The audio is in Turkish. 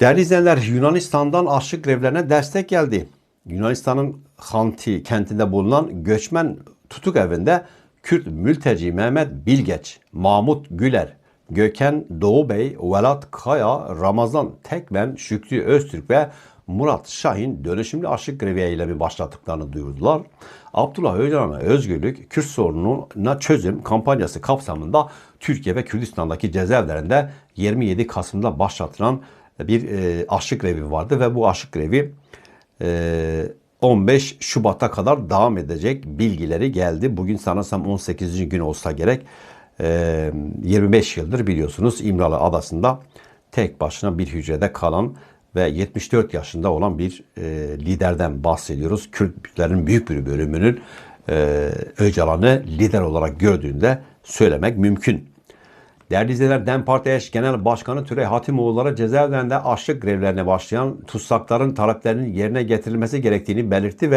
Değerli izleyenler Yunanistan'dan açlık grevlerine destek geldi. Yunanistan'ın Hanti kentinde bulunan göçmen tutuk evinde Kürt mülteci Mehmet Bilgeç, Mahmut Güler, Gökhan Doğubey, Velat Kaya, Ramazan Tekmen, Şükrü Öztürk ve Murat Şahin dönüşümlü açlık grevi eylemi başlattıklarını duyurdular. Abdullah Öcalan'a özgürlük, Kürt sorununa çözüm kampanyası kapsamında Türkiye ve Kürdistan'daki cezaevlerinde 27 Kasım'da başlatılan bir e, açlık grevi vardı ve bu açlık grevi e, 15 Şubat'a kadar devam edecek bilgileri geldi. Bugün sanırsam 18. gün olsa gerek. E, 25 yıldır biliyorsunuz İmralı Adası'nda tek başına bir hücrede kalan ve 74 yaşında olan bir e, liderden bahsediyoruz. Kürtlerin büyük bir bölümünün e, Öcalan'ı lider olarak gördüğünde söylemek mümkün. Değerli DEM Parti genel başkanı Türey Hatimoğulları cezaevlerinde açlık grevlerine başlayan tutsakların taleplerinin yerine getirilmesi gerektiğini belirtti ve